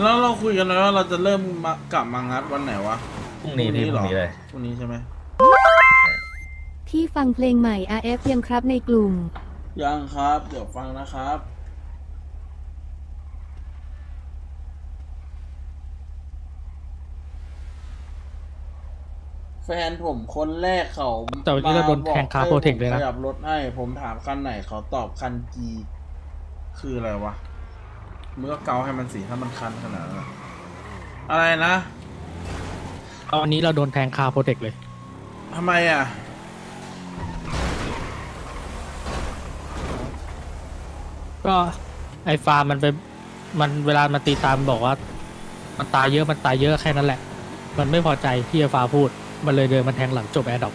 แล้วเราคุยกันแล้วว่าเราจะเริ่มมากลับมางัดวันไหนวะพรุ่งนี้พี่พรุ่งนี้เลย พรุ่งนี้ใช่ไหมที่ฟังเพลงใหม่ RF ยังครับในกลุ่ม ยังครับ เดี๋ยวฟังนะครับ แฟนผมคนแรกเขาแต่วันนี้เราโดนมบอแทงคาให้โปรเทคเลยนะผมขยับรถให้ ผมถามคันไหนเขาตอบคันจี คืออะไรวะ มึงก็เกาให้มันสีถ้ามันคันขนาดนั้นอะอะไรนะเอาวันนี้เราโดนแทงคาโปรเทคเลย ทำไมอะ ก็ไอฟาร์มมันไปมันเวลามันตีตามนบอกว่า มันตายเยอะมันตายเยอะแค่นั้นแหละ มันไม่พอใจที่ไอฟาพูด มันเลยเดินมาแทงหลังจบแอร์ดอก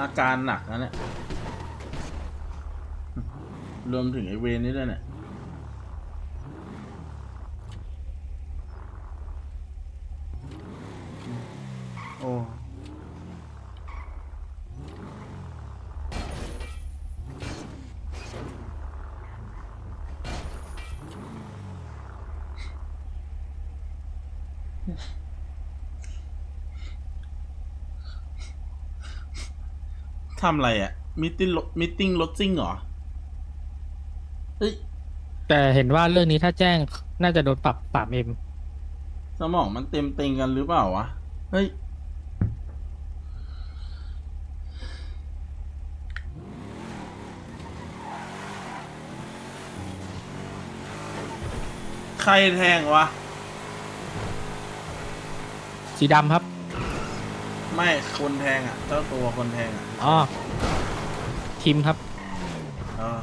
อาการหนักนะเนี่ย รวมถึงไอเวนนี่ด้วยเนี่ย โอ้ ทำอะไรอะ่ะมิติ้งมิติ้งรถซิ่งเหรอเฮ้ยแต่เห็นว่าเรื่องนี้ถ้าแจ้งน่าจะโดนปรับปรับเอ็มสมองมันเต็มเต็งกันหรือเปล่าวะเฮ้ยใครแทงวะ สีดำครับ ไม่คนแทงอะเจ้าตัวคนแทงอะอ๋อทีมครับ เออ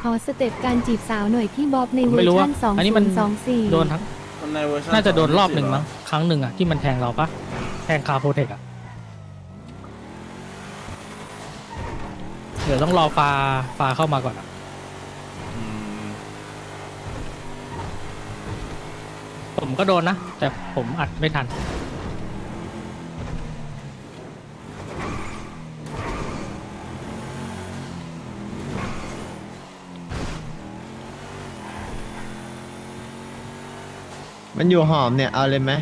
ขอสเต็ปการจีบสาวหน่อยพี่บ๊อบในเวอไม่ร์รู้ชัว่านอันนี้มัน2024โดนทั้งคนในเวอร์ชันน่าจะโดนรอบ2024หนึ่งมั้งเรครั้งหนึ่งอะที่มันแทงเราปะแทงคาโปรเทคอะเดี๋ยวต้องรอฟาฟาเข้ามาก่อนอะ อืม ผมก็โดนนะ แต่ผมอัดไม่ทัน มันอยู่หอมเนี่ย เอาเลยไหม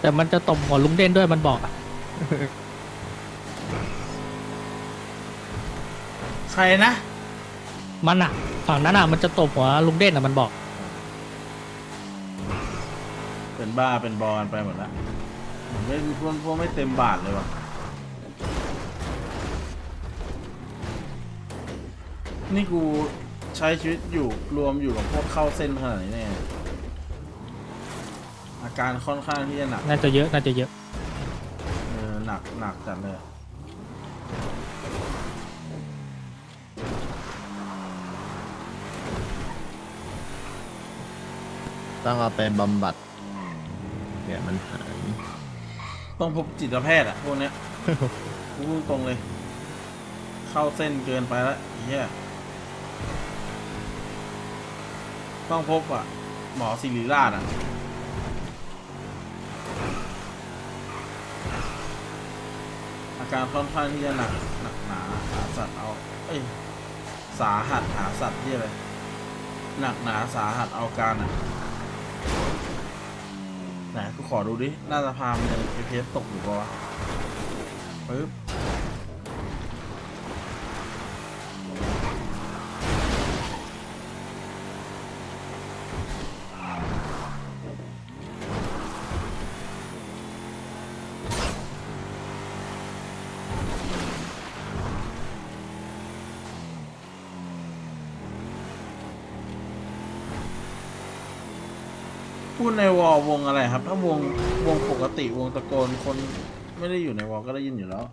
แต่มันจะตบหัวลุงเด่นด้วยมันบอกอะใครนะ มันอะฝั่งนั้นอะมันจะตบหัวลุงเด่นอะมันบอก เป็นบ้าเป็นบอลไปหมดแล้วผมไม่พวกพวกไม่เต็มบาทเลยวะนี่กูใช้ชีวิตอยู่รวมอยู่กับพวกเข้าเส้นขนาดนี้เนี่ยอาการค่อนข้างที่จะหนักน่าจะเยอะน่าจะเยอะเออหนักหนักจัดเลยต้องเอาไปบำบัด เดี๋ยวมันหายต้องพบจิตแพทย์อะพวกเนี้ยกูพูดตรงเลย เข้าเส้นเกินไปแล้วไอ้เฮียต้องพบอะหมอศิริราชอะอาการค่อนข้างที่จะหนักหนักหนาหาสัตว์เอา เอ้ยสาหัสหาสัตว์ที่อะไรหนักหนาสาหัสเอาการอะ ไหนกูขอดูดิ น่าจะพามันเอพีเพชตกอยู่ปะวะปึ๊บ พูดในวอลวงอะไรครับ ถ้าวงวงปกติวงตะโกนคนไม่ได้อยู่ในวอลก็ได้ยินอยู่แล้ว